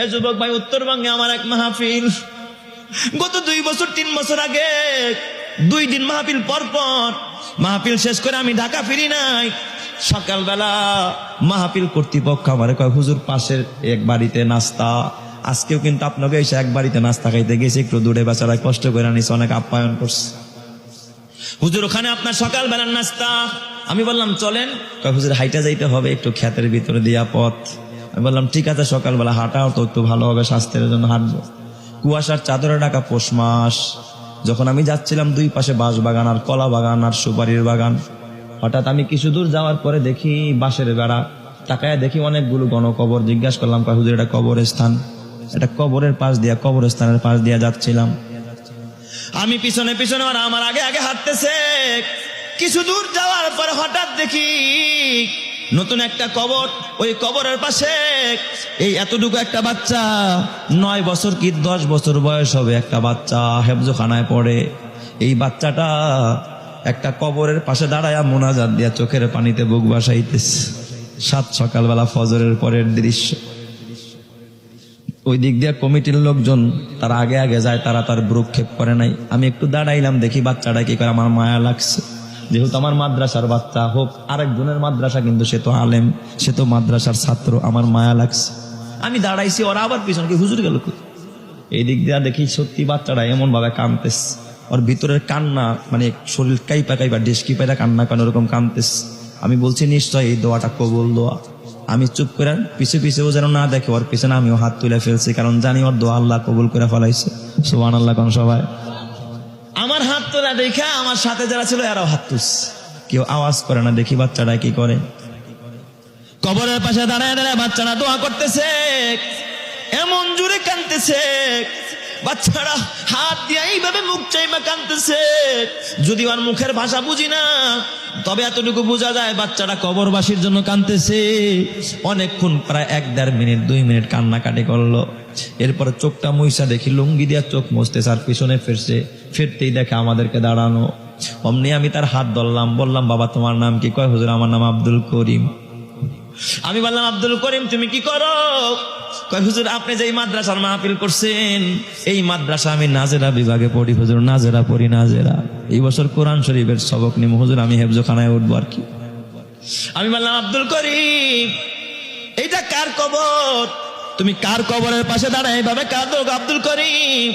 এ যুবক ভাই, উত্তরবঙ্গে আমার এক মাহফিল। গত দুই বছর, তিন বছর আগে, দুই দিন মাহফিল পর পর মাহফিল শেষ করে আমি ঢাকা ফিরি নাই। সকালবেলা মাহফিল কর্তৃপক্ষ আমার কয়, হুজুর, পাশের এক বাড়িতে নাস্তা। আজকেও কিন্তু আপনাকে এসে এক বাড়িতে নাস্তা খাইতে গেছে, একটু দূরে বেচারায় কষ্ট করে আনিস অনেক আপ্যায়ন করছে। হুজুর, ওখানে আপনার সকালবেলার নাস্তা? আমি বললাম, চলেন। কয়, হুজুর, হাইটা যাইতে হবে, একটু ক্ষেতের ভিতরে দিয়া পথ। আমি বললাম, ঠিক আছে, সকালবেলা হাঁটাও তো, একটু ভালো হবে স্বাস্থ্যের জন্য হাঁটবো। কুয়াশার চাদরে ঢাকা পৌষ মাস। যখন আমি যাচ্ছিলাম দুই পাশে বাঁশ বাগান আর কলা বাগান আর সুপারির বাগান। হঠাৎ আমি কিছু দূর যাওয়ার পরে দেখি বাঁশের বেড়া। তাকায় দেখি অনেকগুলো গণকবর। জিজ্ঞাসা করলাম, কয় হুজুর, এটা কবরের স্থান এটা কবরের পাশ দিয়া, কবরস্থানের পাশ দিয়া যাচ্ছিলাম। আমি পিছনে পিছনে আমার আগে আগে হাঁটতেছে। কিছু দূর যাওয়ার পরে হঠাৎ দেখি নতুন একটা কবর, ওই কবরের পাশে এই এতটুকু একটা বাচ্চা, নয় বছর কি দশ বছর বয়স হবে একটা বাচ্চা হেফজোখানায় পড়ে। এই বাচ্চাটা একটা কবরের পাশে দাঁড়ায় মোনাজাত দিয়া চোখের পানিতে বুক বাসাইতেছে। সাত সকালবেলা ফজরের পরের দৃশ্য। ওই দিক দিয়ে কমিটির লোকজন তারা আগে আগে যায়, তারা তার ভ্রুক্ষেপ করে নাই। আমি একটু দাঁড়াইলাম দেখি বাচ্চাটা কি করে, আমার মায়া লাগছে। যেহেতু আমার মাদ্রাসার বাচ্চা, হোক আরেকজনের মাদ্রাসা কিন্তু সে তো আলেম, সে তো মাদ্রাসার ছাত্র, আমার মায়া লাগছে। আমি দাঁড়াইছি, ওরা আবার পিছনে কি হুজুর গেল এই দিক দিয়ে দেখি সত্যি বাচ্চাটা এমন ভাবে কানতেছে ওর ভিতরের কান্না মানে শরীর কাইপা কাইপা ডেস্কি পাইরা কান্না কান ওরকম কানতেছে আমি বলছি নিশ্চয় এই দোয়াটা কবুল দোয়া। আমি চুপ করে পিছে পিছেও যেন না দেখে, ওর পিছনে আমিও হাত তুলে ফেলছি, কারণ জানি ওর দোয়া আল্লাহ কবুল করে ফেলাইছে। সোহান আল্লাহ কোন সবাই হাত দেখে, আমার সাথে যারা ছিল এরাও হাত তুস কেউ আওয়াজ করে না, দেখি বাচ্চাটা কি করে। কবরের পাশে দাঁড়ায় দাঁড়ায় বাচ্চারা দোয়া করতেছে। এমন জোরে কানতেছে বাচ্চারা হাত দিয়ে এইভাবে মুখ চাইমা কানতেছে যদি ওর মুখের ভাষা বুঝি না, তবে এতটুকু বোঝা যায় বাচ্চাটা কবরবাসীর জন্য কানতেছে অনেকক্ষণ প্রায় এক দেড় মিনিট, দুই মিনিট কান্নাকাটি করল। এরপর চোখটা মুইসা দেখি, লুঙ্গি দিয়া চোখ মুছতেছে আর পিছনে ফিরছে। ফিরতেই দেখে আমাদেরকে দাঁড়ানো। অমনি আমি তার হাত ধরলাম, বললাম, বাবা, তোমার নাম কি? কয়, হুজুর, আমার নাম আব্দুল করিম। আমি বললাম, আব্দুল করিম, তুমি কি করো? কয়, হুজুর, আপনি যে মাদ্রাসার মাহফিল করছেন, এই মাদ্রাসা আমি নাজেরা বিভাগে পড়ি, হুজুর, নাজেরা পড়ি, নাজেরা। এই বছর কোরআন শরীফের সবক নিম, হুজুর, আমি হেফজোখানায় উঠবো আর কি। আমি বললাম, আব্দুল করিম, এইটা কার কবর? তুমি কার কবরের পাশে দাঁড়ায় এইভাবে কাঁদো আব্দুল করিম?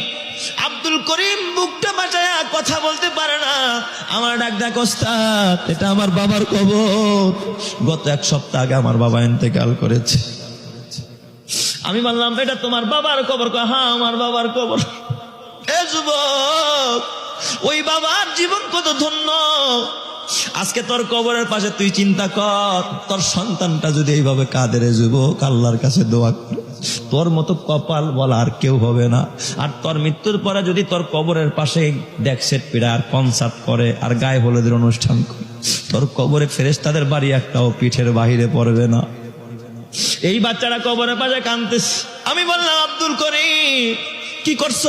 আব্দুল করিম বুকটা বাঁচায়া কথা বলতে পারে না। আমার ডাক ডাক ওস্তাদ, এটা আমার বাবার কবর। গত এক সপ্তাহ আগে আমার বাবা ইন্তেকাল করেছে। আমি বললাম, এটা তোমার বাবার কবর। হ্যাঁ আমার বাবার কবর। ওই বাবার জীবন কত ধন্য। আজকে তোর কবরের পাশে তুই চিন্তা কর, তোর সন্তানটা যদি এইভাবে কাদের যুবক, আল্লাহর কাছে দোয়া তোর মতো কপাল বলা আর কেউ হবে না। আর তোর মৃত্যুর পরে যদি তোর কবরের পাশে ডেকসেট পিড়া আর কনসার্ট করে আর গায়ে হলুদের অনুষ্ঠান করে, তোর কবরে ফেরেস তাদের বাড়ি একটাও পিঠের বাহিরে পড়বে না। এই বাচ্চারা কবরে পাশে কানতেছে আমি বললাম, আব্দুল করিম, কি করছ?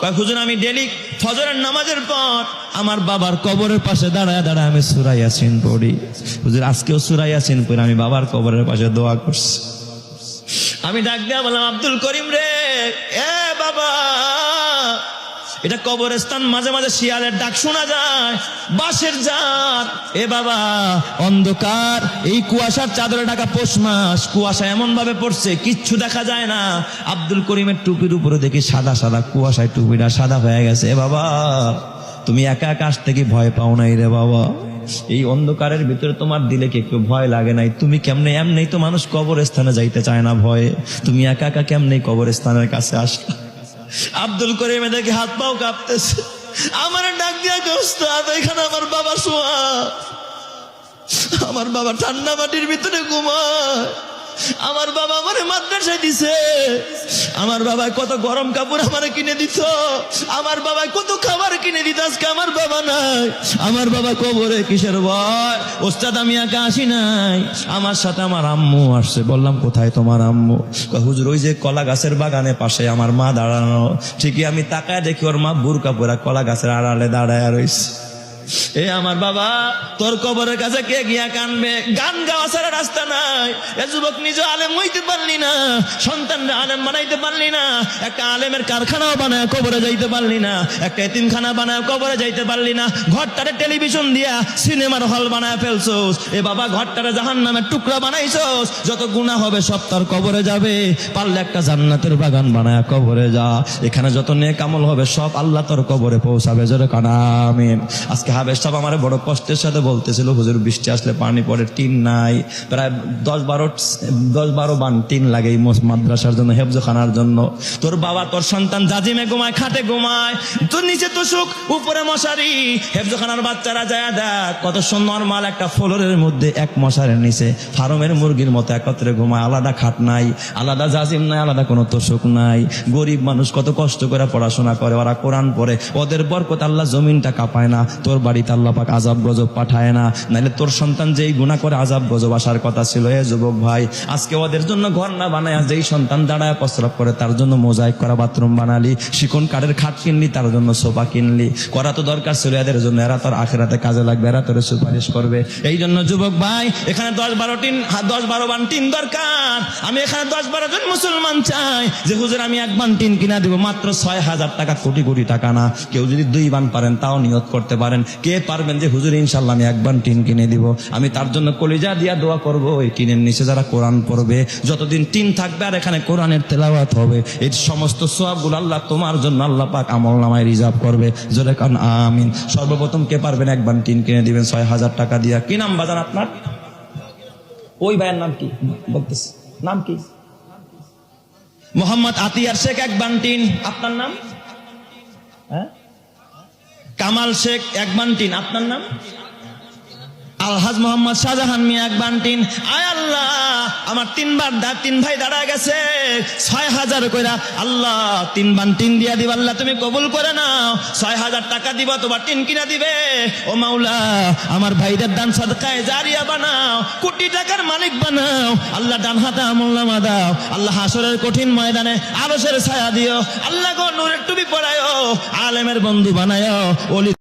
কয়, হুজুর, আমি ডেলি ফজরের নামাজের পর আমার বাবার কবরের পাশে দাঁড়ায় দাঁড়ায় আমি সুরাইয়াসিন পড়ি। হুজুর, আজকেও সুরাইয়াসিন পড়ি আমি বাবার কবরের পাশে দোয়া করছি। আমি ডাক দিয়া বললাম, আব্দুল করিম রে, এ বাবা এটা কবরস্থান, মাঝে মাঝে শিয়ালের ডাক শোনা যায়, বাঁশের জাত এ বাবা, অন্ধকার, এই কুয়াশার চাদরে ঢাকা পৌষ মাস, কুয়াশা এমন ভাবে পড়ছে, কিচ্ছু দেখা যায় না। আব্দুল করিমের টুপির উপরে দেখি সাদা সাদা, কুয়াশায় টুপিটা সাদা হয়ে গেছে। এ বাবা, তুমি একা একা আসতে কি ভয় পাও নাই রে বাবা। এই অন্ধকারের ভিতরে তোমার দিলে কি একটু ভয় লাগে নাই? তুমি কেমনে, এমনি তো মানুষ কবরস্থানে যাইতে চায় না ভয়ে। তুমি একা একা কেমনে কবরস্থানের কাছে আসলা? আব্দুল করিম দেখে হাত পাও কাঁপতেছে। আমার ডাক দিয়া গোস্ত এখানে আমার বাবা শোয়া। আমার বাবা ঠান্ডা মাটির ভিতরে ঘুমায়। আমার বাবা আমারে মাদ্রাসায় দিছে। আমার বাবা কত গরম কাপড় আমার কিনে দিত। আমার বাবা কত খাবার কিনে দিত, আজকে আমার বাবা নাই। আমার বাবা কবরে কিসের ভয়? ওস্তাদ, আমি একা আসি নাই। আমার সাথে আমার আম্মু আসছে। বললাম, কোথায় তোমার আম্মু? হুজুর, ওই যে কলা গাছের বাগানে পাশে আমার মা দাঁড়ানো। ঠিকই আমি তাকায় দেখি ওর মা বুরকা পুরা কলা গাছের আড়ালে দাঁড়ায় রইছে। এ আমার বাবা, তোর কবরের কাছে কে গিয়া কানবে? গান গাওয়া ছাড়া রাস্তা নাই। এ যুবক নিজে আলেম হইতে পারলি না আলেম বানাইতে পারলি না, একটা আলেমের কারখানাও বানায় কবরে যাইতে পারলি না, একটা এতিমখানা বানায় কবরে যাইতে পারলি না, ঘরটারে টেলিভিশন দিয়া সিনেমার হল বানায় ফেলছোস। এ বাবা, ঘরটারে জাহান নামের টুকরা বানাইছোস। যত গুণা হবে সব তার কবরে যাবে। পারলে একটা জান্নাতের বাগান বানায় কবরে যা। এখানে যত নেক আমল হবে সব আল্লাহ তোর কবরে পৌঁছাবে। জোরে আজকে হাবেশ সাহেব আমার বড় কষ্টের সাথে বলতেছিল, হুজুর, বৃষ্টি আসলে পানি পড়ে, টিন নাই। প্রায় দশ বারো দশ বারো বান টিন লাগে মাদ্রাসার জন্য, হেফজখানার জন্য। তোর বাবা, তোর সন্তান জাজিমে ঘুমায়, খাটে ঘুমায়। তোর নিচে তো সুখ, উপরে মশারি। হেফজখানার বাচ্চারা যায় দেখ, কত সুন্দর নর্মাল একটা ফ্লোরের মধ্যে এক মশারের নিচে। ফার্মের মুরগির মতো একত্রে ঘুমায়, আলাদা খাট নাই, আলাদা জাজিম নাই, আলাদা কোনো তোষক নাই। গরিব মানুষ কত কষ্ট করে পড়াশোনা করে, ওরা কোরআন পড়ে, ওদের বরকত আল্লাহ জমিনটা কাঁপায় না। তোর বাড়িতে আল্লাহ পাক আজাব গজব পাঠায় না। নাহলে তোর সন্তান যেই গুণা করে আজাব গজব আসার কথা ছিল, এ যুবক ভাই, আজকে ওদের জন্য ঘর না বানায় যেই সন্তান দাঁড়ায় প্রস্রাব করে, তার জন্য মোজাইক করা বাথরুম বানালি, শিকন কাঠের খাট কিনলি, তার জন্য সোফা কিনলি। করা তো দরকার ছিল এদের জন্য, এরা তোর আখেরাতে কাজে লাগবে, এরা তোর সুপারিশ করবে। এই জন্য যুবক ভাই, এখানে দশ বারো টিন দশ বারো বান টিন দরকার। আমি এখানে দশ বারো জন মুসলমান চাই, যে হুজুর আমি এক বান টিন কিনা দিব, মাত্র ছয় হাজার টাকা, কোটি কোটি টাকা না। কেউ যদি দুই বান পারেন, তাও নিয়ত করতে পারেন। কে পারবেন যে হুজুর ইনশাল্লাহ আমি এক বান টিন কিনে দিব। আমি তার জন্য কলিজা দিয়া দোয়া করব এই টিনের নিচে যারা কোরআন পড়বে, যতদিন টিন থাকবে আর এখানে কোরআনের তেলাওয়াত হবে, এই সমস্ত সোয়াবগুলো আল্লাহ তোমার জন্য আল্লাহ পাক আমল নামায় রিজার্ভ করবে। জোরে কান, আমিন। সর্বপ্রথম কে পারবেন এক বান টিন কিনে দিবেন, ছয় হাজার টাকা দিয়া। কি নাম বাজান আপনার? ওই ভাইয়ের নাম কি? বলতেছি। নাম কি? মোহাম্মদ আতিয়ার শেখ এক বান্টিন আপনার নাম? হ্যাঁ? কামাল শেখ এক বান্টিন আপনার নাম? আলহাজ মোহাম্মদ শাহজাহান মিয়া এক বান্টিন। আয় আল্লাহ! আমার তিনবার তিন ভাই দাঁড়া গেছে। ছয় হাজার কইরা, আল্লাহ, তিন বান টিন দিয়া দিব, আল্লাহ, তুমি কবুল করে নাও। ছয় হাজার টাকা দিব, তোমার টিন কিনা দিবে। ও মাওলা, আমার ভাইদের দান সদকায় জারিয়া বানাও, কোটি টাকার মালিক বানাও। আল্লাহ, ডান হাতে আমল্লামা দাও। আল্লাহ, হাসরের কঠিন ময়দানে আরসের ছায়া দিও। আল্লাহ গো, নূরের টুপি পড়ায়ও আলেমের বন্ধু বানায়ও। ওলি